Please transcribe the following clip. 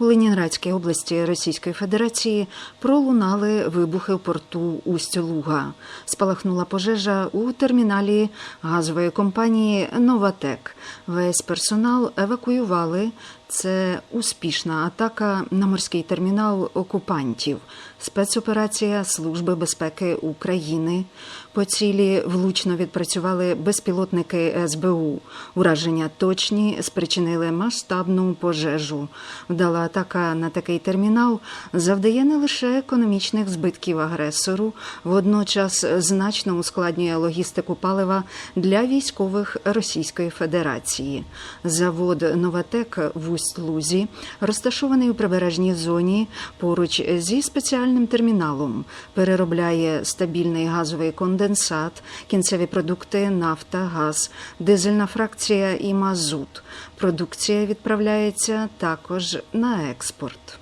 У Ленінградській області Російської Федерації пролунали вибухи в порту Усть-Луга. Спалахнула пожежа у терміналі газової компанії Новатек. Весь персонал евакуювали. Це успішна атака на морський термінал окупантів. Спецоперація Служби безпеки України. По цілі влучно відпрацювали безпілотники СБУ. Ураження точні спричинили масштабну пожежу. Вдала атака на такий термінал завдає не лише економічних збитків агресору, водночас значно ускладнює логістику палива для військових Російської Федерації. Завод Новатек в Усть-Лузі розташований у прибережній зоні поруч зі спеціальним терміналом. Переробляє стабільний газовий конденсат, кінцеві продукти, нафта, газ, дизельна фракція і мазут. Продукція відправляється також на експорт.